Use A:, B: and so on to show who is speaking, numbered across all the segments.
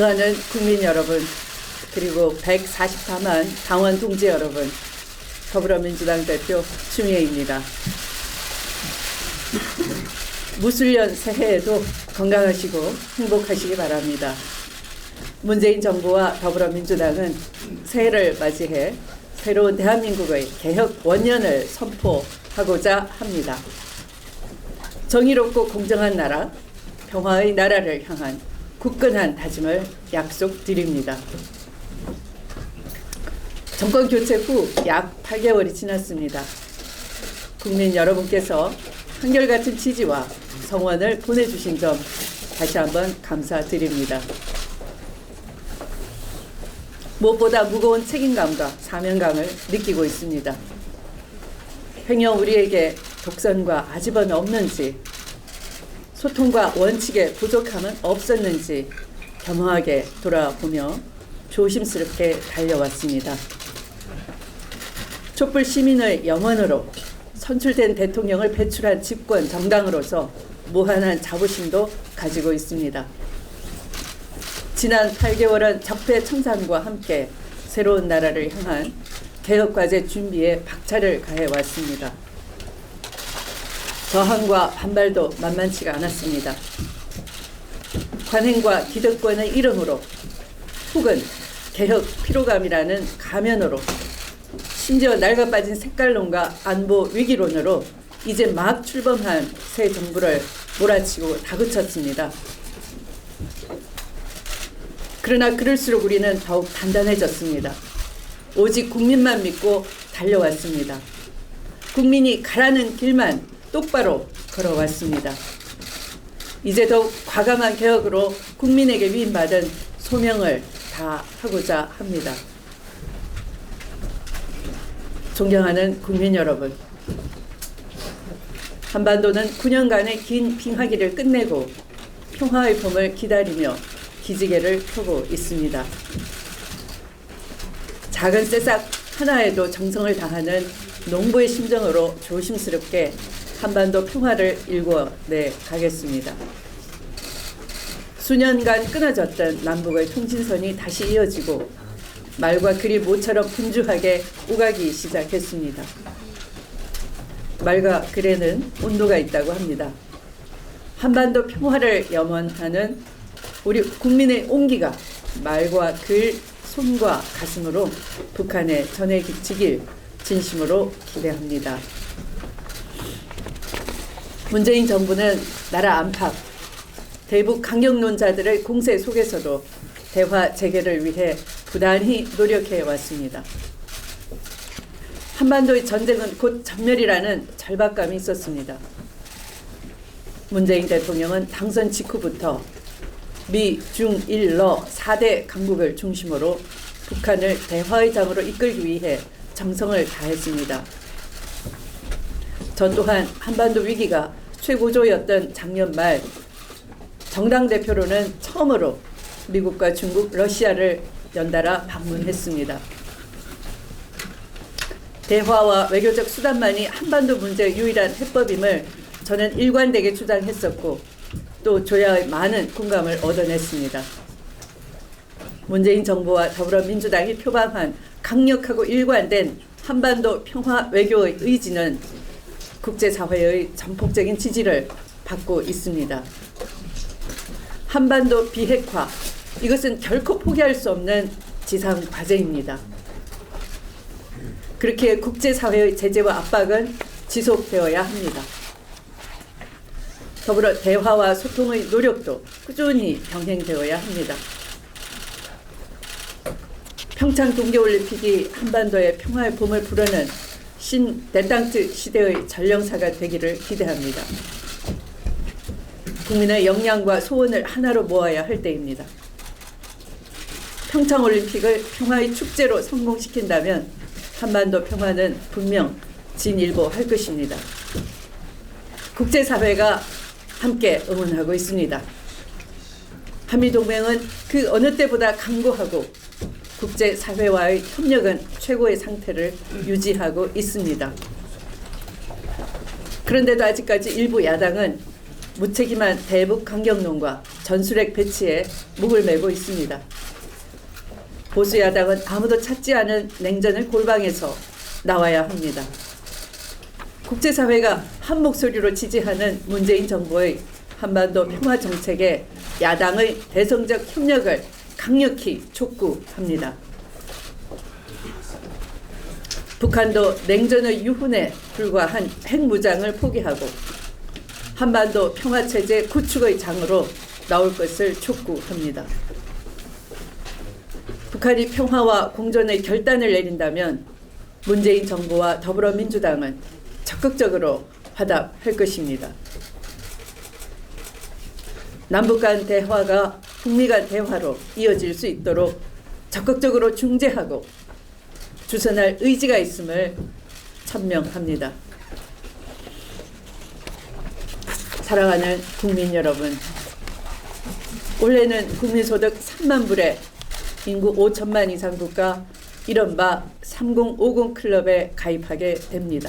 A: 존경하는 국민 여러분, 그리고 144만 당원 동지 여러분, 더불어민주당 대표 추미애입니다. 무술년 새해에도 건강하시고 행복하시기 바랍니다. 문재인 정부와 더불어민주당은 새해를 맞이해 새로운 대한민국의 개혁 원년을 선포하고자 합니다. 정의롭고 공정한 나라, 평화의 나라를 향한 굳건한 다짐을 약속드립니다. 정권 교체 후 약 8개월이 지났습니다. 국민 여러분께서 한결같은 지지와 성원을 보내주신 점 다시 한번 감사드립니다. 무엇보다 무거운 책임감과 사명감을 느끼고 있습니다. 행여 우리에게 독선과 아집은 없는지, 소통과 원칙의 부족함은 없었는지 겸허하게 돌아보며 조심스럽게 달려왔습니다. 촛불 시민의 영원으로 선출된 대통령을 배출한 집권 정당으로서 무한한 자부심도 가지고 있습니다. 지난 8개월은 적폐 청산과 함께 새로운 나라를 향한 개혁과제 준비에 박차를 가해 왔습니다. 저항과 반발도 만만치가 않았습니다. 관행과 기득권의 이름으로 혹은 개혁 피로감이라는 가면으로 심지어 낡아 빠진 색깔론과 안보 위기론으로 이제 막 출범한 새 정부를 몰아치고 다그쳤습니다. 그러나 그럴수록 우리는 더욱 단단해졌습니다. 오직 국민만 믿고 달려왔습니다. 국민이 가라는 길만 똑바로 걸어왔습니다. 이제 더욱 과감한 개혁으로 국민에게 위임받은 소명을 다 하고자 합니다. 존경하는 국민 여러분, 한반도는 9년간의 긴 빙하기를 끝내고 평화의 봄을 기다리며 기지개를 펴고 있습니다. 작은 새싹 하나에도 정성을 다하는 농부의 심정으로 조심스럽게 한반도 평화를 일궈내 가겠습니다. 수년간 끊어졌던 남북의 통신선이 다시 이어지고 말과 글이 모처럼 분주하게 오가기 시작했습니다. 말과 글에는 온도가 있다고 합니다. 한반도 평화를 염원하는 우리 국민의 온기가 말과 글, 손과 가슴으로 북한에 전해지길 진심으로 기대합니다. 문재인 정부는 나라 안팎, 대북 강경론자들의 공세 속에서도 대화 재개를 위해 부단히 노력해 왔습니다. 한반도의 전쟁은 곧 전멸이라는 절박감이 있었습니다. 문재인 대통령은 당선 직후부터 미, 중, 일, 러 4대 강국을 중심으로 북한을 대화의 장으로 이끌기 위해 정성을 다했습니다. 저 또한 한반도 위기가 최고조였던 작년 말 정당 대표로는 처음으로 미국과 중국, 러시아를 연달아 방문했습니다. 대화와 외교적 수단만이 한반도 문제의 유일한 해법임을 저는 일관되게 주장했었고 또 조야의 많은 공감을 얻어냈습니다. 문재인 정부와 더불어민주당이 표방한 강력하고 일관된 한반도 평화 외교의 의지는 국제사회의 전폭적인 지지를 받고 있습니다. 한반도 비핵화 이것은 결코 포기할 수 없는 지상 과제입니다. 그렇게 국제사회의 제재와 압박은 지속되어야 합니다. 더불어 대화와 소통의 노력도 꾸준히 병행되어야 합니다. 평창 동계올림픽이 한반도의 평화의 봄을 부르는 신 데탕트 시대의 전령사가 되기를 기대합니다. 국민의 역량과 소원을 하나로 모아야 할 때입니다. 평창올림픽을 평화의 축제로 성공시킨다면 한반도 평화는 분명 진일보할 것입니다. 국제사회가 함께 응원하고 있습니다. 한미동맹은 그 어느 때보다 강고하고 국제사회와의 협력은 최고의 상태를 유지하고 있습니다. 그런데도 아직까지 일부 야당은 무책임한 대북 강경론과 전술핵 배치에 목을 매고 있습니다. 보수 야당은 아무도 찾지 않은 냉전을 골방에서 나와야 합니다. 국제사회가 한 목소리로 지지하는 문재인 정부의 한반도 평화 정책에 야당의 대성적 협력을 강력히 촉구합니다. 북한도 냉전의 유훈에 불과한 핵무장을 포기하고 한반도 평화체제 구축의 장으로 나올 것을 촉구합니다. 북한이 평화와 공존의 결단을 내린다면 문재인 정부와 더불어민주당은 적극적으로 화답할 것입니다. 남북 간 대화가 북미 간 대화로 이어질 수 있도록 적극적으로 중재하고 주선할 의지가 있음을 천명합니다. 사랑하는 국민 여러분, 올해는 국민소득 3만 불에 인구 5천만 이상 국가 이른바 3050 클럽에 가입하게 됩니다.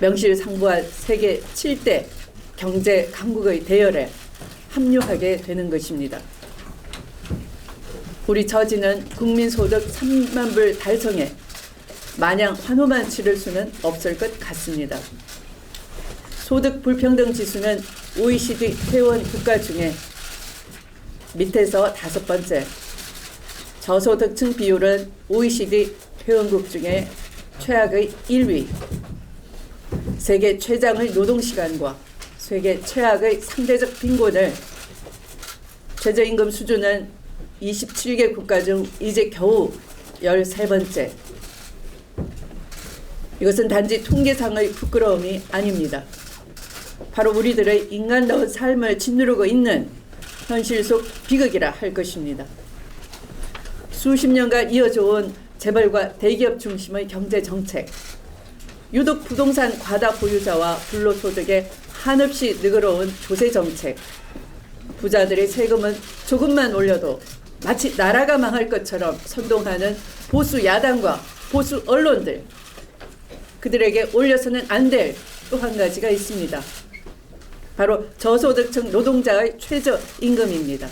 A: 명실상부한 세계 7대 경제 강국의 대열에 합류하게 되는 것입니다. 우리 처지는 국민소득 3만 불 달성에 마냥 환호만 치를 수는 없을 것 같습니다. 소득 불평등 지수는 OECD 회원 국가 중에 밑에서 다섯 번째, 저소득층 비율은 OECD 회원국 중에 최악의 1위, 세계 최장의 노동시간과 세계 최악의 상대적 빈곤을 최저임금 수준은 27개 국가 중 이제 겨우 13번째. 이것은 단지 통계상의 부끄러움이 아닙니다. 바로 우리들의 인간다운 삶을 짓누르고 있는 현실 속 비극이라 할 것입니다. 수십 년간 이어져 온 재벌과 대기업 중심의 경제 정책, 유독 부동산 과다 보유자와 불로소득에 한없이 늘어온 조세 정책, 부자들의 세금은 조금만 올려도 마치 나라가 망할 것처럼 선동하는 보수 야당과 보수 언론들, 그들에게 올려서는 안 될 또 한 가지가 있습니다. 바로 저소득층 노동자의 최저 임금입니다.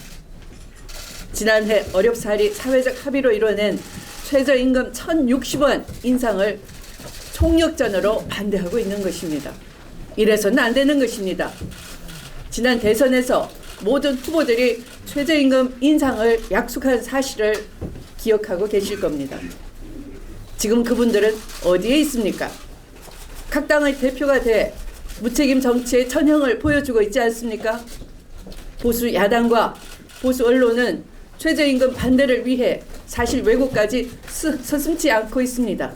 A: 지난해 어렵사리 사회적 합의로 이뤄낸 최저임금 1,060원 인상을 총력전으로 반대하고 있는 것입니다. 이래서는 안 되는 것입니다. 지난 대선에서 모든 후보들이 최저임금 인상을 약속한 사실을 기억하고 계실 겁니다. 지금 그분들은 어디에 있습니까? 각 당의 대표가 돼 무책임 정치의 천형을 보여주고 있지 않습니까? 보수 야당과 보수 언론은 최저임금 반대를 위해 사실 왜곡까지 스, 서슴지 않고 있습니다.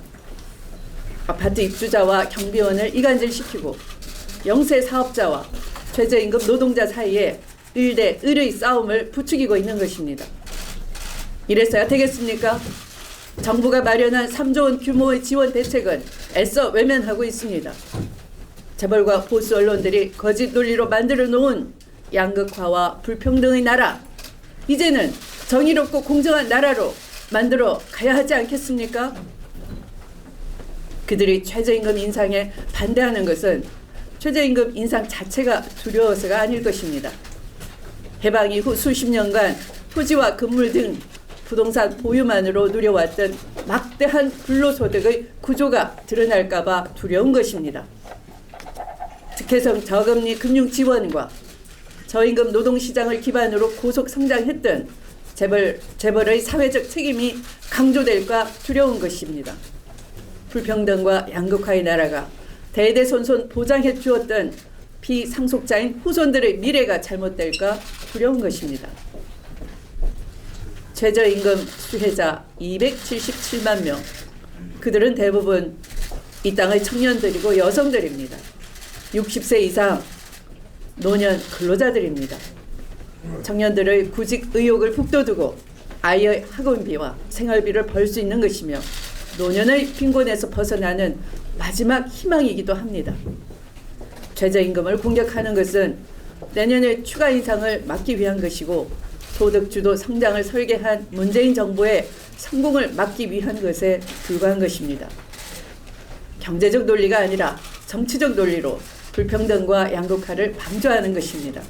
A: 아파트 입주자와 경비원을 이간질시키고 영세 사업자와 최저임금 노동자 사이에 을대 을의 싸움을 부추기고 있는 것입니다. 이래서야 되겠습니까? 정부가 마련한 3조 원 규모의 지원 대책은 애써 외면하고 있습니다. 재벌과 보수 언론들이 거짓 논리로 만들어 놓은 양극화와 불평등의 나라, 이제는 정의롭고 공정한 나라로 만들어 가야 하지 않겠습니까? 그들이 최저임금 인상에 반대하는 것은 최저임금 인상 자체가 두려워서가 아닐 것입니다. 해방 이후 수십 년간 토지와 건물 등 부동산 보유만으로 누려왔던 막대한 불로소득의 구조가 드러날까봐 두려운 것입니다. 특혜성 저금리 금융 지원과 저임금 노동시장을 기반으로 고속 성장했던 재벌, 재벌의 사회적 책임이 강조될까 두려운 것입니다. 불평등과 양극화의 나라가 대대손손 보장해 주었던 피상속자인 후손들의 미래가 잘못될까 두려운 것입니다. 최저임금 수혜자 277만 명. 그들은 대부분 이 땅의 청년들이고 여성들입니다. 60세 이상 노년 근로자들입니다. 청년들의 구직 의욕을 북돋우고 아이의 학원비와 생활비를 벌 수 있는 것이며 노년의 빈곤에서 벗어나는 마지막 희망이기도 합니다. 최저임금을 공격하는 것은 내년에 추가 인상을 막기 위한 것이고 소득주도 성장을 설계한 문재인 정부의 성공을 막기 위한 것에 불과한 것입니다. 경제적 논리가 아니라 정치적 논리로 불평등과 양극화를 방조하는 것입니다.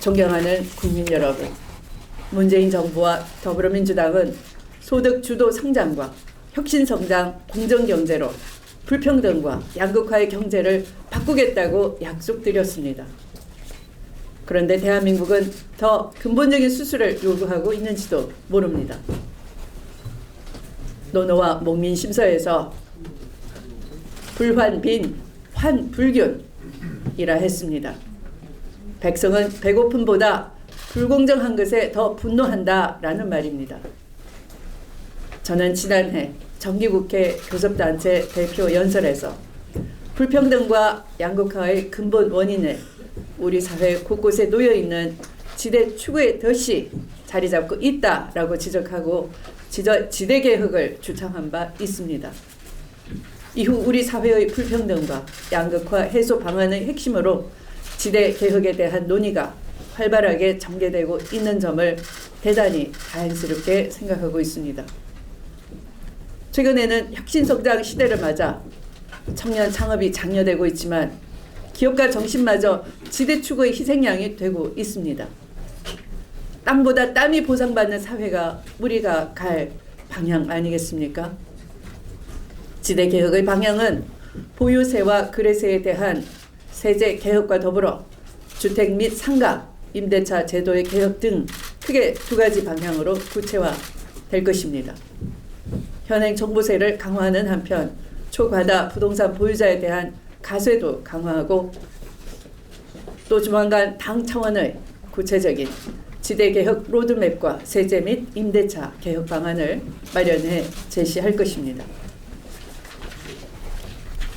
A: 존경하는 국민 여러분, 문재인 정부와 더불어민주당은 소득 주도 성장과 혁신 성장, 공정 경제로 불평등과 양극화의 경제를 바꾸겠다고 약속드렸습니다. 그런데 대한민국은 더 근본적인 수술을 요구하고 있는지도 모릅니다. 노노와 목민 심서에서 불환빈 환불균이라 했습니다. 백성은 배고픔보다 불공정한 것에 더 분노한다라는 말입니다. 저는 지난해 정기국회 교섭단체 대표 연설에서 불평등과 양극화의 근본 원인을 우리 사회 곳곳에 놓여 있는 지대 추구의 덫이 자리 잡고 있다라고 지적하고 지저, 지대 개혁을 주창한 바 있습니다. 이후 우리 사회의 불평등과 양극화 해소 방안의 핵심으로 지대 개혁에 대한 논의가 활발하게 전개되고 있는 점을 대단히 다행스럽게 생각하고 있습니다. 최근에는 혁신성장 시대를 맞아 청년 창업이 장려되고 있지만 기업가 정신마저 지대 추구의 희생양이 되고 있습니다. 땅보다 땀이 보상받는 사회가 우리가 갈 방향 아니겠습니까? 지대 개혁의 방향은 보유세와 거래세에 대한 세제 개혁과 더불어 주택 및 상가, 임대차 제도의 개혁 등 크게 두 가지 방향으로 구체화될 것입니다. 현행 정보세를 강화하는 한편 초과다 부동산 보유자에 대한 가세도 강화하고 또 조만간 당 차원의 구체적인 지대 개혁 로드맵과 세제 및 임대차 개혁 방안을 마련해 제시할 것입니다.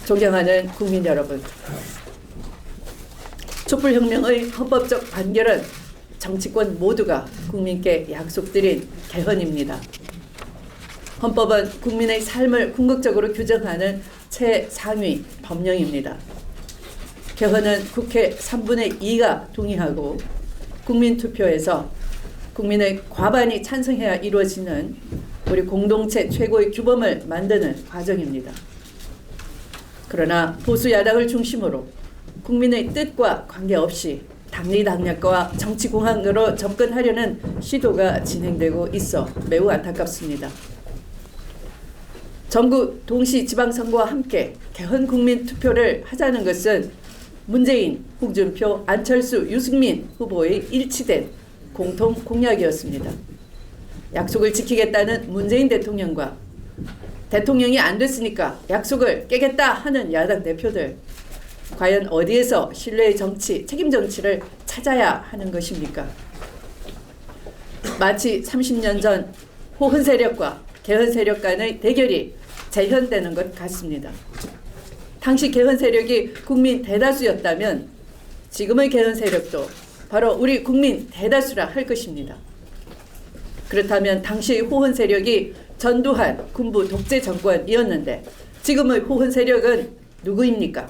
A: 존경하는 국민 여러분, 촛불혁명의 헌법적 판결은 정치권 모두가 국민께 약속드린 개헌입니다. 헌법은 국민의 삶을 궁극적으로 규정하는 최상위 법령입니다. 개헌은 국회 3분의 2가 동의하고 국민투표에서 국민의 과반이 찬성해야 이루어지는 우리 공동체 최고의 규범을 만드는 과정입니다. 그러나 보수 야당을 중심으로 국민의 뜻과 관계없이 당리당략과 정치공학으로 접근하려는 시도가 진행되고 있어 매우 안타깝습니다. 전국 동시 지방선거와 함께 개헌 국민 투표를 하자는 것은 문재인, 홍준표, 안철수, 유승민 후보의 일치된 공통 공약이었습니다. 약속을 지키겠다는 문재인 대통령과 대통령이 안 됐으니까 약속을 깨겠다 하는 야당 대표들 과연 어디에서 신뢰의 정치, 책임 정치를 찾아야 하는 것입니까? 마치 30년 전 호흔 세력과 개헌 세력 간의 대결이 재현되는 것 같습니다. 당시 개헌 세력이 국민 대다수였다면 지금의 개헌 세력도 바로 우리 국민 대다수라 할 것입니다. 그렇다면 당시의 호헌 세력이 전두환 군부 독재 정권이었는데 지금의 호헌 세력은 누구입니까?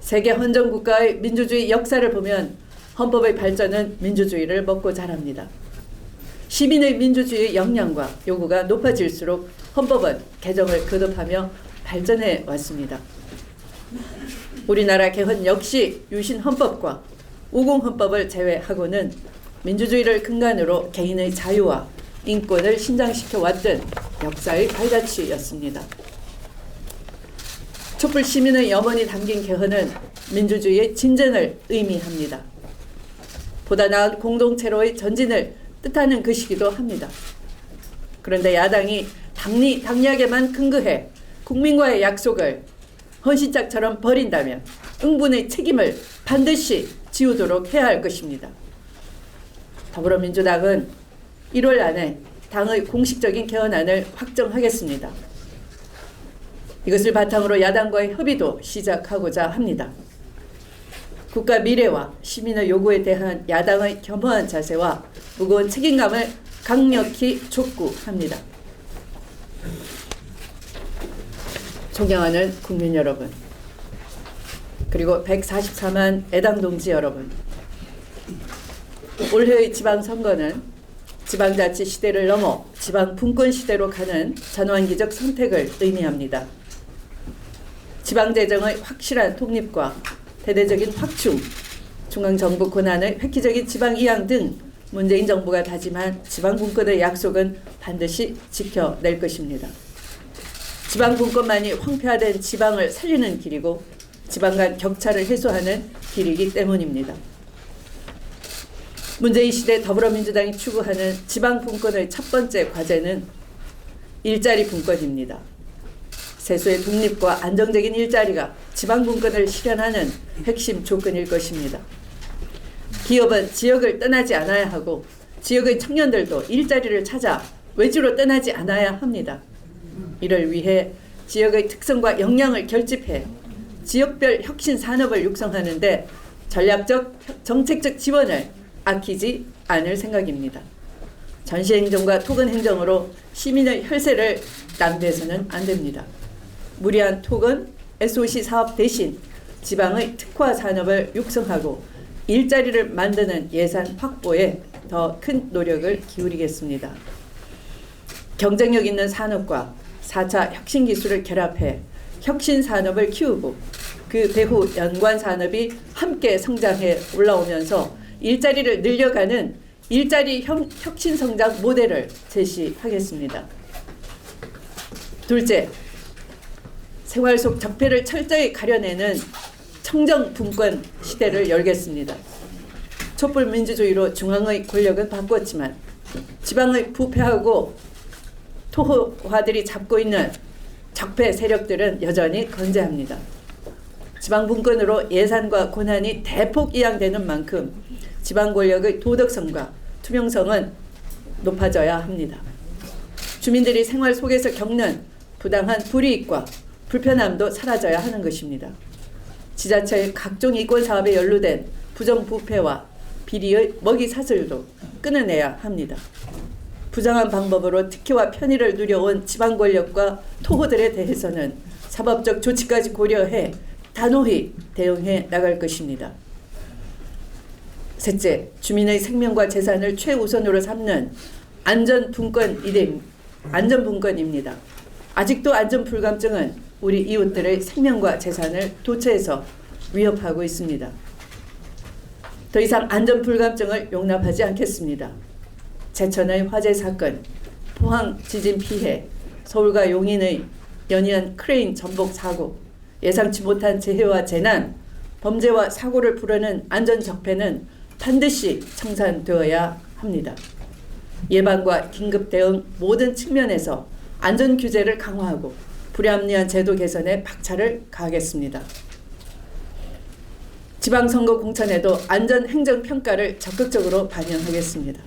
A: 세계 헌정 국가의 민주주의 역사를 보면 헌법의 발전은 민주주의를 먹고 자랍니다. 시민의 민주주의 역량과 요구가 높아질수록 헌법은 개정을 거듭하며 발전해 왔습니다. 우리나라 개헌 역시 유신 헌법과 우공 헌법을 제외하고는 민주주의를 근간으로 개인의 자유와 인권을 신장시켜 왔던 역사의 발자취였습니다. 촛불 시민의 염원이 담긴 개헌은 민주주의의 진전을 의미합니다. 보다 나은 공동체로의 전진을 뜻하는 것이기도 합니다. 그런데 야당이 당리 당략에만 근거해 국민과의 약속을 헌신짝처럼 버린다면 응분의 책임을 반드시 지우도록 해야 할 것입니다. 더불어민주당은 1월 안에 당의 공식적인 개헌안을 확정하겠습니다. 이것을 바탕으로 야당과의 협의도 시작하고자 합니다. 국가 미래와 시민의 요구에 대한 야당의 겸허한 자세와 무거운 책임감을 강력히 촉구합니다. 존경하는 국민 여러분, 그리고 144만 애당 동지 여러분, 올해의 지방선거는 지방자치 시대를 넘어 지방 분권 시대로 가는 전환기적 선택을 의미합니다. 지방 재정의 확실한 독립과 대대적인 확충, 중앙 정부 권한의 획기적인 지방 이양 등 문재인 정부가 다짐한 지방 분권의 약속은 반드시 지켜낼 것입니다. 지방 분권만이 황폐화된 지방을 살리는 길이고 지방 간 격차를 해소하는 길이기 때문입니다. 문재인 시대 더불어민주당이 추구하는 지방 분권의 첫 번째 과제는 일자리 분권입니다. 세수의 독립과 안정적인 일자리가 지방 분권을 실현하는 핵심 조건일 것입니다. 기업은 지역을 떠나지 않아야 하고 지역의 청년들도 일자리를 찾아 외주로 떠나지 않아야 합니다. 이를 위해 지역의 특성과 역량을 결집해 지역별 혁신 산업을 육성하는데 전략적 정책적 지원을 아끼지 않을 생각입니다. 전시행정과 토건행정으로 시민의 혈세를 낭비해서는 안 됩니다. 무리한 토건 SOC 사업 대신 지방의 특화 산업을 육성하고 일자리를 만드는 예산 확보에 더 큰 노력을 기울이겠습니다. 경쟁력 있는 산업과 4차 혁신 기술을 결합해 혁신 산업을 키우고 그 배후 연관 산업이 함께 성장해 올라오면서 일자리를 늘려가는 일자리 혁, 혁신 성장 모델을 제시하겠습니다. 둘째, 생활 속 적폐를 철저히 가려내는 청정 분권 시대를 열겠습니다. 촛불 민주주의로 중앙의 권력은 바꿨지만 지방의 부패하고 토호화들이 잡고 있는 적폐 세력들은 여전히 건재합니다. 지방 분권으로 예산과 권한이 대폭 이양되는 만큼 지방 권력의 도덕성과 투명성은 높아져야 합니다. 주민들이 생활 속에서 겪는 부당한 불이익과 불편함도 사라져야 하는 것입니다. 지자체의 각종 이권 사업에 연루된 부정부패와 비리의 먹이 사슬도 끊어내야 합니다. 부정한 방법으로 특혜와 편의를 누려온 지방 권력과 토호들에 대해서는 사법적 조치까지 고려해 단호히 대응해 나갈 것입니다. 셋째, 주민의 생명과 재산을 최우선으로 삼는 안전 분권 이름, 안전 분권입니다. 아직도 안전 불감증은 우리 이웃들의 생명과 재산을 도처에서 위협하고 있습니다. 더 이상 안전 불감증을 용납하지 않겠습니다. 제천의 화재 사건, 포항 지진 피해, 서울과 용인의 연이은 크레인 전복 사고, 예상치 못한 재해와 재난, 범죄와 사고를 부르는 안전 적폐는 반드시 청산되어야 합니다. 예방과 긴급 대응 모든 측면에서 안전 규제를 강화하고 불합리한 제도 개선에 박차를 가하겠습니다. 지방선거 공천에도 안전 행정 평가를 적극적으로 반영하겠습니다.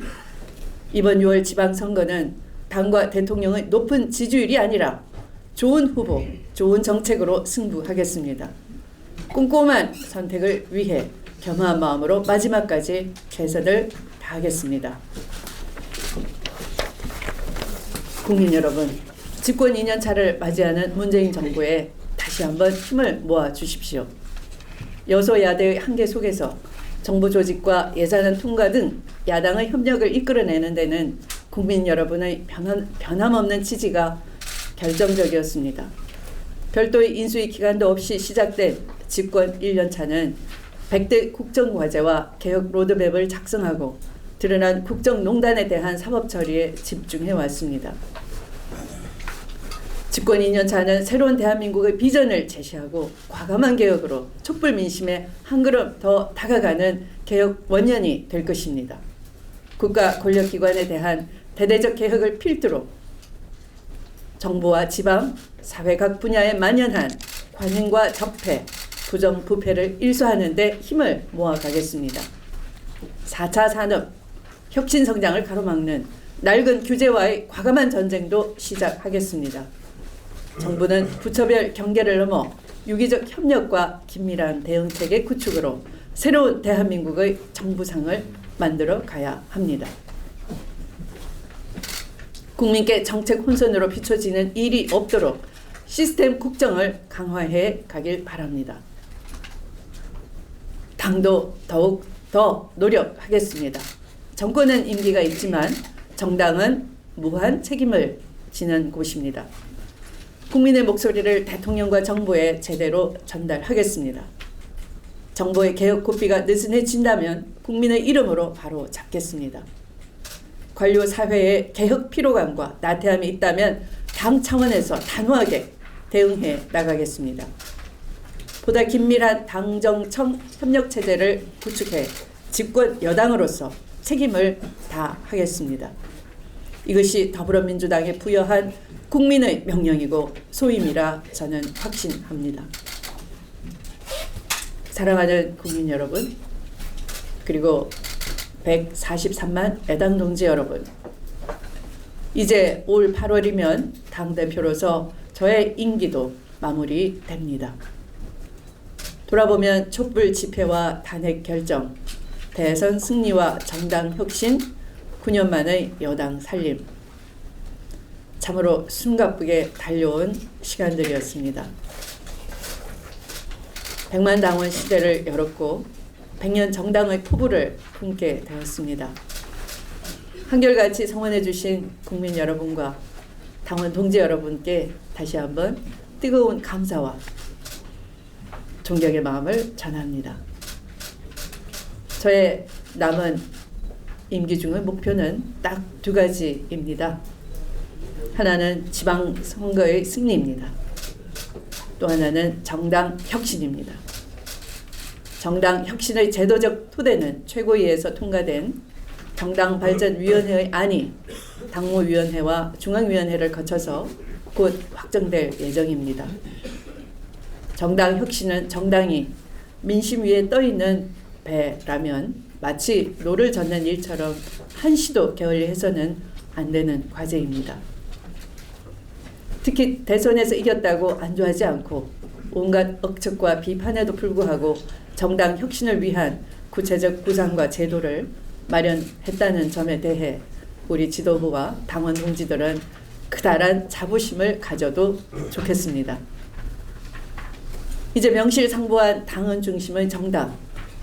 A: 이번 6월 지방선거는 당과 대통령의 높은 지지율이 아니라 좋은 후보, 좋은 정책으로 승부하겠습니다. 꼼꼼한 선택을 위해 겸허한 마음으로 마지막까지 최선을 다하겠습니다. 국민 여러분, 집권 2년 차를 맞이하는 문재인 정부에 다시 한번 힘을 모아 주십시오. 여소야대의 한계 속에서 정부 조직과 예산안 통과 등 야당의 협력을 이끌어내는 데는 국민 여러분의 변함, 변함없는 지지가 결정적이었습니다. 별도의 인수위 기간도 없이 시작된 집권 1년 차는 100대 국정과제와 개혁 로드맵을 작성하고 드러난 국정농단에 대한 사법 처리에 집중해 왔습니다. 집권 2년 차는 새로운 대한민국의 비전을 제시하고 과감한 개혁으로 촛불 민심에 한 걸음 더 다가가는 개혁 원년이 될 것입니다. 국가 권력기관에 대한 대대적 개혁을 필두로 정부와 지방, 사회 각 분야에 만연한 관행과 적폐, 부정 부패를 일소하는 데 힘을 모아가겠습니다. 4차 산업 혁신 성장을 가로막는 낡은 규제와의 과감한 전쟁도 시작하겠습니다. 정부는 부처별 경계를 넘어 유기적 협력과 긴밀한 대응 체계 구축으로 새로운 대한민국의 정부상을 만들어 가야 합니다. 국민께 정책 혼선으로 비춰지는 일이 없도록 시스템 국정을 강화해 가길 바랍니다. 당도 더욱 더 노력하겠습니다. 정권은 임기가 있지만 정당은 무한 책임을 지는 곳입니다. 국민의 목소리를 대통령과 정부에 제대로 전달하겠습니다. 정부의 개혁 고삐가 느슨해진다면 국민의 이름으로 바로 잡겠습니다. 관료 사회의 개혁 피로감과 나태함이 있다면 당 차원에서 단호하게 대응해 나가겠습니다. 보다 긴밀한 당정청 협력 체제를 구축해 집권 여당으로서 책임을 다하겠습니다. 이것이 더불어민주당에 부여한 국민의 명령이고 소임이라 저는 확신합니다. 사랑하는 국민 여러분, 그리고 143만 애당 동지 여러분, 이제 올 8월이면 당대표로서 저의 임기도 마무리됩니다. 돌아보면 촛불 집회와 탄핵 결정, 대선 승리와 정당 혁신, 9년 만의 여당 살림. 참으로 숨가쁘게 달려온 시간들이었습니다. 백만 당원 시대를 열었고 백년 정당의 포부를 품게 되었습니다. 한결같이 성원해 주신 국민 여러분과 당원 동지 여러분께 다시 한번 뜨거운 감사와 존경의 마음을 전합니다. 저의 남은 임기 중의 목표는 딱 두 가지입니다. 하나는 지방 선거의 승리입니다. 또 하나는 정당 혁신입니다. 정당 혁신의 제도적 토대는 최고위에서 통과된 정당 발전 위원회의 안이 당무위원회와 중앙위원회를 거쳐서 곧 확정될 예정입니다. 정당 혁신은 정당이 민심 위에 떠 있는 배라면 마치 노를 젓는 일처럼 한시도 게을리 해서는 안 되는 과제입니다. 특히 대선에서 이겼다고 안주하지 않고 온갖 억측과 비판에도 불구하고 정당 혁신을 위한 구체적 구상과 제도를 마련했다는 점에 대해 우리 지도부와 당원 동지들은 크다란 자부심을 가져도 좋겠습니다. 이제 명실상부한 당원 중심의 정당,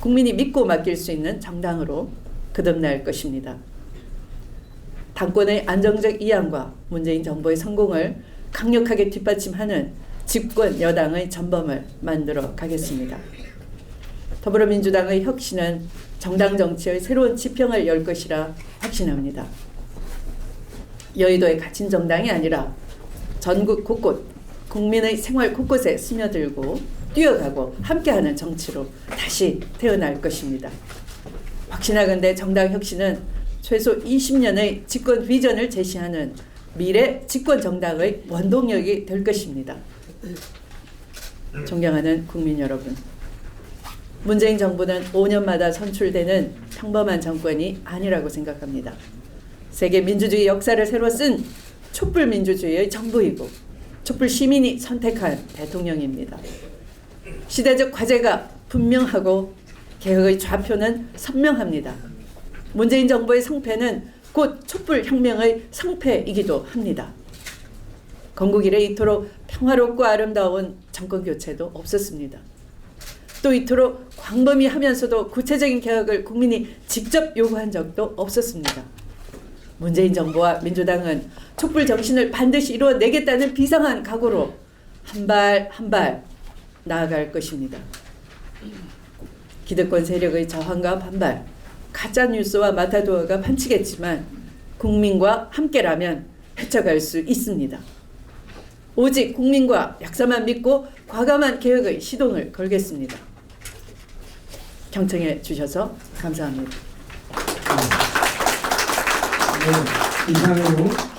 A: 국민이 믿고 맡길 수 있는 정당으로 거듭날 것입니다. 당권의 안정적 이양과 문재인 정부의 성공을 강력하게 뒷받침하는 집권 여당의 전범을 만들어 가겠습니다. 더불어민주당의 혁신은 정당 정치의 새로운 지평을 열 것이라 확신합니다. 여의도에 갇힌 정당이 아니라 전국 곳곳 국민의 생활 곳곳에 스며들고 뛰어가고 함께하는 정치로 다시 태어날 것입니다. 확신하건대 정당 혁신은 최소 20년의 집권 비전을 제시하는 미래 집권 정당의 원동력이 될 것입니다. 존경하는 국민 여러분, 문재인 정부는 5년마다 선출되는 평범한 정권이 아니라고 생각합니다. 세계 민주주의 역사를 새로 쓴 촛불 민주주의의 정부이고 촛불 시민이 선택한 대통령입니다. 시대적 과제가 분명하고 개혁의 좌표는 선명합니다. 문재인 정부의 성패는 곧 촛불 혁명의 성패이기도 합니다. 건국 이래 이토록 평화롭고 아름다운 정권 교체도 없었습니다. 또 이토록 광범위하면서도 구체적인 개혁을 국민이 직접 요구한 적도 없었습니다. 문재인 정부와 민주당은 촛불 정신을 반드시 이루어내겠다는 비상한 각오로 한 발 한발 나아갈 것입니다. 기득권 세력의 저항과 반발, 가짜 뉴스와 마타도어가 판치겠지만 국민과 함께라면 헤쳐갈 수 있습니다. 오직 국민과 약사만 믿고 과감한 개혁의 시동을 걸겠습니다. 경청해 주셔서 감사합니다.
B: 네, 이상으로